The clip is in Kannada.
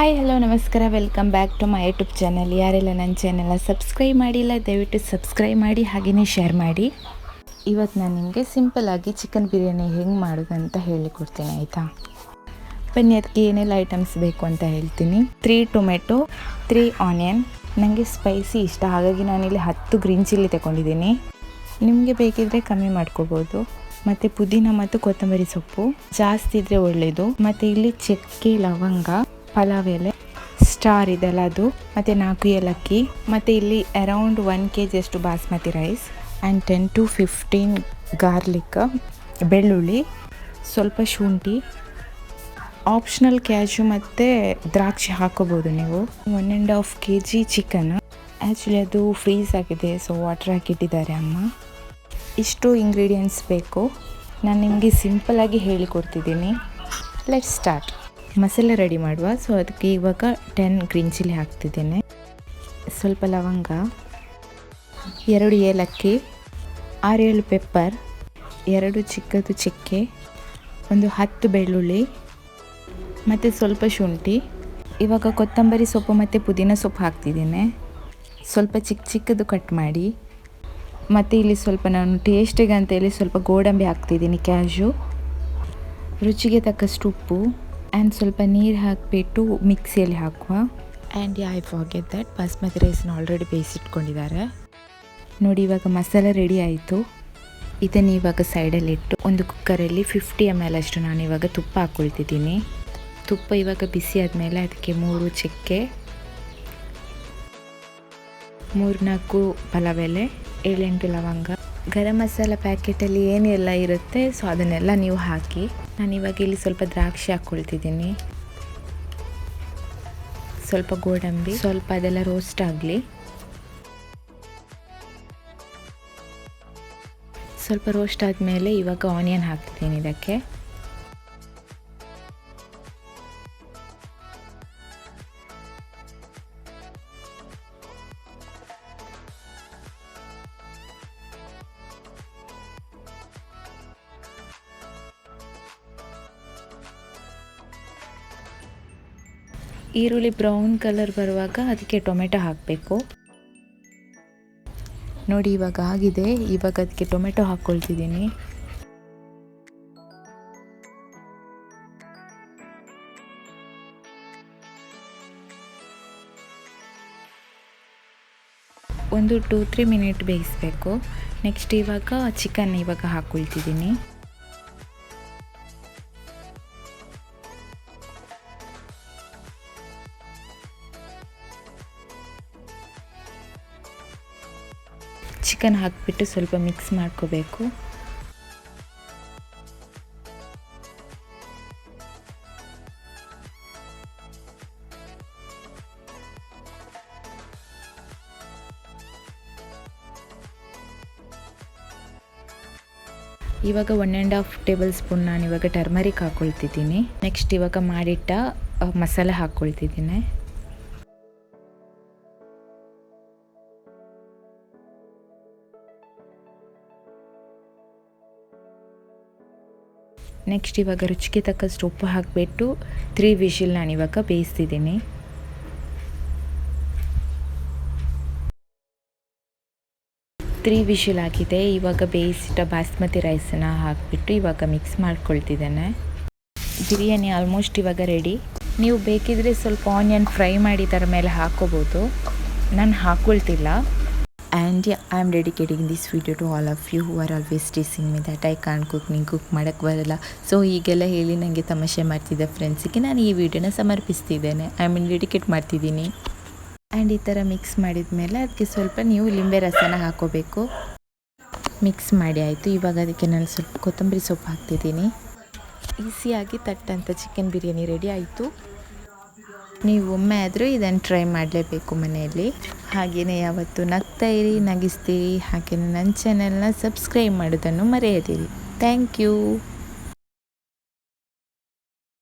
ನಮಸ್ಕಾರ. Welcome back to my YouTube channel ಯಾರೆಲ್ಲ ನನ್ನ ಚಾನೆಲ್ನ ಸಬ್ಸ್ಕ್ರೈಬ್ ಮಾಡಿಲ್ಲ, ದಯವಿಟ್ಟು ಸಬ್ಸ್ಕ್ರೈಬ್ ಮಾಡಿ ಹಾಗೆಯೇ ಶೇರ್ ಮಾಡಿ. ಇವತ್ತು ನಾನು ನಿಮಗೆ ಸಿಂಪಲ್ಲಾಗಿ ಚಿಕನ್ ಬಿರಿಯಾನಿ ಹೆಂಗೆ ಮಾಡೋದು ಅಂತ ಹೇಳಿಕೊಡ್ತೀನಿ ಆಯಿತಾ? ಬನ್ನಿ ಅದಕ್ಕೆ ಏನೆಲ್ಲ ಐಟಮ್ಸ್ ಬೇಕು ಅಂತ ಹೇಳ್ತೀನಿ. ತ್ರೀ ಟೊಮೆಟೊ ತ್ರೀ ಆನಿಯನ್ ನನಗೆ ಸ್ಪೈಸಿ ಇಷ್ಟ. ಹಾಗಾಗಿ ನಾನಿಲ್ಲಿ ಹತ್ತು ಗ್ರೀನ್ ಚಿಲ್ಲಿ ತಗೊಂಡಿದ್ದೀನಿ. ನಿಮಗೆ ಬೇಕಿದ್ರೆ ಕಮ್ಮಿ ಮಾಡ್ಕೋಬೋದು. ಮತ್ತು ಪುದೀನ ಮತ್ತು ಕೊತ್ತಂಬರಿ ಸೊಪ್ಪು. ಜಾಸ್ತಿ ಇದ್ರೆ ಒಳ್ಳೆಯದು ಮತ್ತು ಇಲ್ಲಿ ಚಕ್ಕೆ, ಲವಂಗ. ಪಲಾವ್ ಎಲೆ ಸ್ಟಾರ್ ಇದೆಲ್ಲ ಅದು, ಮತ್ತು ನಾಲ್ಕು ಏಲಕ್ಕಿ, ಮತ್ತು ಇಲ್ಲಿ ಅರೌಂಡ್ ಒನ್ ಕೆ ಜಿಯಷ್ಟು basmati rice and ten to fifteen garlic ಬೆಳ್ಳುಳ್ಳಿ, ಸ್ವಲ್ಪ ಶುಂಠಿ ಆಪ್ಷನಲ್ ಕ್ಯಾಶು ಮತ್ತು ದ್ರಾಕ್ಷಿ ಹಾಕೋಬೋದು ನೀವು. One and half K G chicken actually ಅದು ಫ್ರೀಸ್ ಆಗಿದೆ ಸೊ ವಾಟರ್ ಹಾಕಿಟ್ಟಿದ್ದಾರೆ ಅಮ್ಮ. ಇಷ್ಟು ಇಂಗ್ರೀಡಿಯೆಂಟ್ಸ್ ಬೇಕು. ನಾನು ನಿಮಗೆ ಸಿಂಪಲಾಗಿ ಹೇಳಿಕೊಡ್ತಿದ್ದೀನಿ. ಲೆಟ್ ಸ್ಟಾರ್ಟ್ ಮಸಾಲೆ ರೆಡಿ ಮಾಡುವ. ಸೊ ಅದಕ್ಕೆ ಇವಾಗ ಟೆನ್ ಗ್ರೀನ್ ಚಿಲ್ಲಿ ಹಾಕ್ತಿದ್ದೇನೆ. ಸ್ವಲ್ಪ ಲವಂಗ, ಎರಡು ಏಲಕ್ಕಿ ಆರೇಳು ಪೆಪ್ಪರ್ ಎರಡು ಚಿಕ್ಕದು ಚಕ್ಕೆ, ಒಂದು ಹತ್ತು ಬೆಳ್ಳುಳ್ಳಿ, ಮತ್ತು ಸ್ವಲ್ಪ ಶುಂಠಿ. ಇವಾಗ ಕೊತ್ತಂಬರಿ ಸೊಪ್ಪು ಮತ್ತು ಪುದೀನ ಸೊಪ್ಪು ಹಾಕ್ತಿದ್ದೇನೆ. ಸ್ವಲ್ಪ ಚಿಕ್ಕ ಚಿಕ್ಕದು ಕಟ್ ಮಾಡಿ, ಮತ್ತು ಇಲ್ಲಿ ಸ್ವಲ್ಪ ನಾನು ಟೇಸ್ಟಿಗೆ ಅಂತೇಳಿ ಸ್ವಲ್ಪ ಗೋಡಂಬಿ ಹಾಕ್ತಿದ್ದೀನಿ ಕ್ಯಾಶು ರುಚಿಗೆ ತಕ್ಕಷ್ಟು ಉಪ್ಪು. ಆ್ಯಂಡ್ ಸ್ವಲ್ಪ ನೀರು ಹಾಕಿಬಿಟ್ಟು ಮಿಕ್ಸಿಯಲ್ಲಿ ಹಾಕುವ. And I forget that basmati ರೈಸ್ನ already ಬೇಯಿಸಿಟ್ಕೊಂಡಿದ್ದಾರೆ ನೋಡಿ ಇವಾಗ ಮಸಾಲ ರೆಡಿ ಆಯಿತು. ಇದನ್ನು ಇವಾಗ ಸೈಡಲ್ಲಿಟ್ಟು ಒಂದು ಕುಕ್ಕರಲ್ಲಿ ಫಿಫ್ಟಿ ಎಂ ಎಲ್ ಅಷ್ಟು ನಾನು ಇವಾಗ ತುಪ್ಪ ಹಾಕ್ಕೊಳ್ತಿದ್ದೀನಿ ತುಪ್ಪ ಇವಾಗ ಬಿಸಿ ಆದಮೇಲೆ ಅದಕ್ಕೆ ಮೂರು ಚಕ್ಕೆ ಮೂರ್ನಾಲ್ಕು ಪಲಾವೆಲೆ ಏಳೆಂಟು ಲವಂಗ. ಗರಂ ಮಸಾಲ ಪ್ಯಾಕೆಟಲ್ಲಿ ಏನೆಲ್ಲ ಇರುತ್ತೆ ಸೊ ಅದನ್ನೆಲ್ಲ ನೀವು ಹಾಕಿ. ನಾನು ಇವಾಗ ಇಲ್ಲಿ ಸ್ವಲ್ಪ ದ್ರಾಕ್ಷಿ ಹಾಕ್ಕೊಳ್ತಿದ್ದೀನಿ. ಸ್ವಲ್ಪ ಗೋಡಂಬಿ, ಸ್ವಲ್ಪ ಅದೆಲ್ಲ ರೋಸ್ಟ್ ಆಗಲಿ. ಸ್ವಲ್ಪ ರೋಸ್ಟ್ ಆದಮೇಲೆ ಇವಾಗ ಆನಿಯನ್ ಹಾಕ್ತಿದ್ದೀನಿ ಇದಕ್ಕೆ. ಈರುಳ್ಳಿ ಬ್ರೌನ್ ಕಲರ್ ಬರುವಾಗ ಅದಕ್ಕೆ ಟೊಮೆಟೊ ಹಾಕಬೇಕು. ನೋಡಿ ಇವಾಗ ಆಗಿದೆ. ಇವಾಗ ಅದಕ್ಕೆ ಟೊಮೆಟೊ ಹಾಕ್ಕೊಳ್ತಿದ್ದೀನಿ. ಒಂದು ಟೂ ತ್ರೀ ಮಿನಿಟ್ ಬೇಯಿಸಬೇಕು. ನೆಕ್ಸ್ಟ್ ಇವಾಗ ಚಿಕನ್ ಇವಾಗ ಹಾಕ್ಕೊಳ್ತಿದ್ದೀನಿ. ಚಿಕನ್ ಹಾಕಿಬಿಟ್ಟು ಸ್ವಲ್ಪ ಮಿಕ್ಸ್ ಮಾಡ್ಕೋಬೇಕು. ಇವಾಗ one and half tablespoon ನಾನು ಇವಾಗ ಟರ್ಮರಿಕ್ ಹಾಕ್ಕೊಳ್ತಿದ್ದೀನಿ ನೆಕ್ಸ್ಟ್ ಇವಾಗ ಮಾಡಿಟ್ಟ ಮಸಾಲೆ ಹಾಕ್ಕೊಳ್ತಿದ್ದೀನಿ ನೆಕ್ಸ್ಟ್ ಇವಾಗ ರುಚಿಗೆ ತಕ್ಕಷ್ಟು ಉಪ್ಪು ಹಾಕಿಬಿಟ್ಟು ತ್ರೀ ನಾನು ಇವಾಗ ಬೇಯಿಸ್ತಿದ್ದೀನಿ. ತ್ರೀ ವಿಷಿಲ್ ಆಗಿದೆ ಇವಾಗ ಬೇಯಿಸಿಟ್ಟ ಬಾಸ್ಮತಿ ರೈಸನ್ನು ಹಾಕಿಬಿಟ್ಟು ಇವಾಗ ಮಿಕ್ಸ್ ಮಾಡ್ಕೊಳ್ತಿದ್ದೇನೆ. ಬಿರಿಯಾನಿ ಆಲ್ಮೋಸ್ಟ್ ಇವಾಗ ರೆಡಿ ನೀವು ಬೇಕಿದ್ರೆ ಸ್ವಲ್ಪ ಆನಿಯನ್ ಫ್ರೈ ಮಾಡಿ ಥರ ಮೇಲೆ ಹಾಕೋಬೋದು. ನಾನು ಹಾಕ್ಕೊಳ್ತಿಲ್ಲ and I am dedicating this video to all of you who are always teasing me that I can't cook ನಿಂಗೆ ಕುಕ್ ಮಾಡೋಕ್ಕೆ ಬರಲ್ಲ. ಸೊ ಈಗೆಲ್ಲ ಹೇಳಿ ನನಗೆ ತಮಾಷೆ ಮಾಡ್ತಿದ್ದೆ ಫ್ರೆಂಡ್ಸಿಗೆ ನಾನು ಈ ವಿಡಿಯೋನ ಸಮರ್ಪಿಸ್ತಿದ್ದೇನೆ. ಐ ಮೀನ್ ಡೆಡಿಕೇಟ್ ಮಾಡ್ತಿದ್ದೀನಿ. ಆ್ಯಂಡ್ ಈ ಥರ ಮಿಕ್ಸ್ ಮಾಡಿದ ಮೇಲೆ ಅದಕ್ಕೆ ಸ್ವಲ್ಪ ನೀವು ಲಿಂಬೆ ರಸನ ಹಾಕೋಬೇಕು. ಮಿಕ್ಸ್ ಮಾಡಿ ಆಯಿತು. ಇವಾಗ ಅದಕ್ಕೆ ನಾನು ಸ್ವಲ್ಪ ಕೊತ್ತಂಬರಿ ಸೊಪ್ಪು ಹಾಕ್ತಿದ್ದೀನಿ. ಈಸಿಯಾಗಿ ತಟ್ಟಂಥ ಚಿಕನ್ ಬಿರಿಯಾನಿ ರೆಡಿ ಆಯಿತು. ನೀವು ಒಮ್ಮೆ ಆದರೂ ಇದನ್ನು ಟ್ರೈ ಮಾಡಲೇಬೇಕು ಮನೆಯಲ್ಲಿ. ಹಾಗೆಯೇ ಯಾವತ್ತು ನಗ್ತಾ ಇರಿ, ನಗಿಸ್ತೀರಿ. ಹಾಗೆಯೇ ನನ್ನ ಚಾನೆಲ್ನ ಸಬ್ಸ್ಕ್ರೈಬ್ ಮಾಡೋದನ್ನು ಮರೆಯದಿರಿ. Thank you